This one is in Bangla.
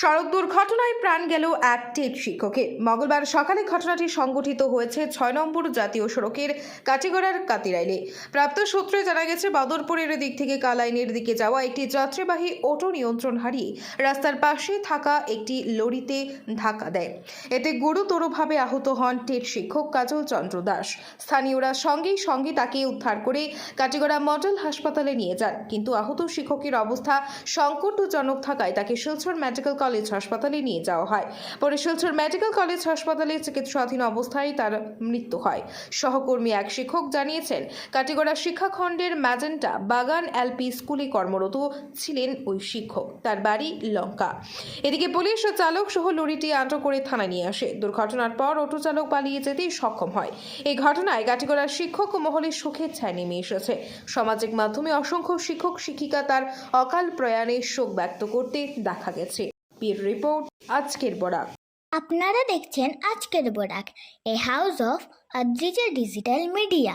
সড়ক দুর্ঘটনায় প্রাণ গেল এক টেট শিক্ষকের। মঙ্গলবার সকালে ঘটনাটি সংঘটিত হয়েছে ছয় নম্বর জাতীয় সড়কের কাটিগড়ার কাতিরাইলে। প্রাপ্ত সূত্রে জানা গেছে, বাদরপুরের দিক থেকে কালাইনের দিকে যাওয়া একটি যাত্রীবাহী অটো নিয়ন্ত্রণ হারিয়ে রাস্তার পাশে থাকা একটি লরিতে ধাক্কা দেয়। এতে গুরুতরভাবে আহত হন টেট শিক্ষক কাজল চন্দ্র দাস। স্থানীয়রা সঙ্গেই সঙ্গে তাকে উদ্ধার করে কাটিগড়া মডেল হাসপাতালে নিয়ে যান। কিন্তু আহত শিক্ষকের অবস্থা সংকটজনক থাকায় তাকে শিলচর মেডিকেল কলেজ হাসপাতালে নিয়ে যাওয়া হয়। পরে শিলচর মেডিকেল কলেজ হাসপাতালে চিকিৎসাধীন অবস্থায় তার মৃত্যু হয়। সহকর্মী এক শিক্ষক জানিয়েছেন, কাটিগড়া শিক্ষাখণ্ডের ম্যাজেন্টা বাগান এলপি স্কুলে কর্মরত ছিলেন ওই শিক্ষক। তার বাড়ি লঙ্কা। এদিকে পুলিশ ও চালক সহ লরিটি আটক করে থানায় নিয়ে আসে। দুর্ঘটনার পর অটো চালক পালিয়ে যেতে সক্ষম হয়। এই ঘটনায় কাটিগড়ার শিক্ষক মহলে সুখের ছায় নেমে এসেছে। সামাজিক মাধ্যমে অসংখ্য শিক্ষক শিক্ষিকা তার অকাল প্রয়াণে শোক ব্যক্ত করতে দেখা গেছে। পির রিপোর্ট আজকের বড়া আপনারা দেখছেন আজকের Barak a house of Adrija digital media.